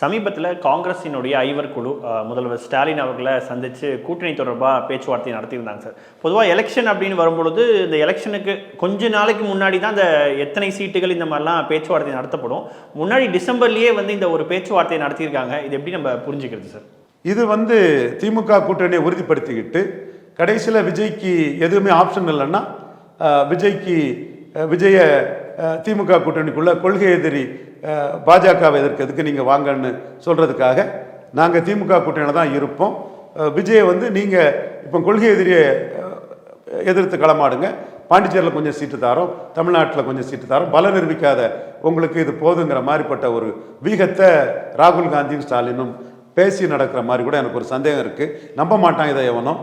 சமீபத்தில் காங்கிரஸினுடைய ஐவர் குழு முதல்வர் ஸ்டாலின் அவர்களை சந்தித்து கூட்டணி தொடர்பாக பேச்சுவார்த்தை நடத்தியிருந்தாங்க சார். பொதுவாக எலெக்ஷன் அப்படின்னு வரும்பொழுது இந்த எலெக்ஷனுக்கு கொஞ்ச நாளைக்கு முன்னாடி தான் இந்த எத்தனை சீட்டுகள் இந்த மாதிரிலாம் பேச்சுவார்த்தை நடத்தப்படும். முன்னாடி டிசம்பர்லேயே வந்து இந்த ஒரு பேச்சுவார்த்தையை நடத்தியிருக்காங்க. இது எப்படி நம்ம புரிஞ்சுக்கிறது சார்? இது வந்து திமுக கூட்டணியை உறுதிப்படுத்திக்கிட்டு கடைசியில் விஜய்க்கு எதுவுமே ஆப்ஷன் இல்லைன்னா விஜய்க்கு விஜயை திமுக கூட்டணிக்குள்ள கொள்கை எதிரி பாஜகவை எதிர்க்கிறதுக்கு நீங்கள் வாங்கன்னு சொல்கிறதுக்காக நாங்கள் திமுக கூட்டணியில் தான் இருப்போம். விஜயை வந்து நீங்கள் இப்போ கொள்கை எதிரியை எதிர்த்து களமாடுங்க. பாண்டிச்சேரியில் கொஞ்சம் சீட்டு தாரோம். தமிழ்நாட்டில் கொஞ்சம் சீட்டு தாரோம். பல நிரூபிக்காத உங்களுக்கு இது போதுங்கிற மாதிரிப்பட்ட ஒரு வீகத்தை ராகுல் காந்தியும் ஸ்டாலினும் பேசி நடக்கிற மாதிரி கூட எனக்கு ஒரு சந்தேகம் இருக்குது நம்ப மாட்டான் இதை எவனும்.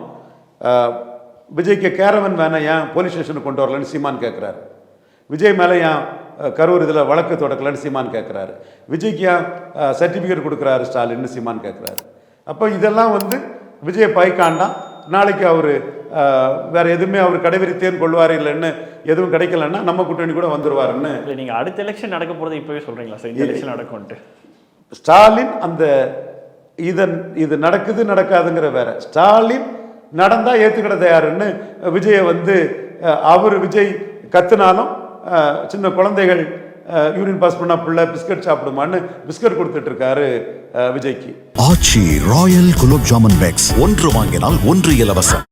விஜய்க்கு கேரவன் வேணா ஏன் போலீஸ் ஸ்டேஷனுக்கு கொண்டு வரலன்னு சீமான் கேட்குறாரு விஜய் மேலே ஏன் கரூர் இதில் வழக்கு தொடக்கலன்னு சீமான் கேட்குறாரு. விஜய்க்கு ஏன் சர்டிஃபிகேட் கொடுக்குறாரு ஸ்டாலின்னு சீமான் கேட்குறாரு. அப்போ இதெல்லாம் வந்து விஜய் பைக்காண்டாம் நாளைக்கு அவர் வேற எதுவுமே அவர் கடைவிரித்தேன் கொள்வார் இல்லைன்னு எதுவும் கிடைக்கலன்னா நம்ம கூட்டணி கூட வந்துருவாருன்னு. இல்லை நீங்கள் அடுத்த எலெக்ஷன் நடக்க போகிறது இப்போவே சொல்கிறீங்களா சார்? இந்த எலெக்ஷன் நடக்கும்ன்ட்டு. ஸ்டாலின் அந்த இதன் இது நடக்குது நடக்காதுங்கிற வேற. ஸ்டாலின் நடந்தா ஏத்துக்கிட தயாருன்னு விஜயை வந்து அவர் விஜய் கத்துனாலும் சின்ன குழந்தைகள் யூரின் பாஸ் பண்ணா பிள்ளை பிஸ்கட் சாப்பிடுமான்னு பிஸ்கட் கொடுத்துட்டு இருக்காரு விஜய்க்கு. ஆச்சி ராயல் குலோப் ஜாமுன் பேக்ஸ் ஒன்று வாங்கினால் ஒன்று இலவசம்.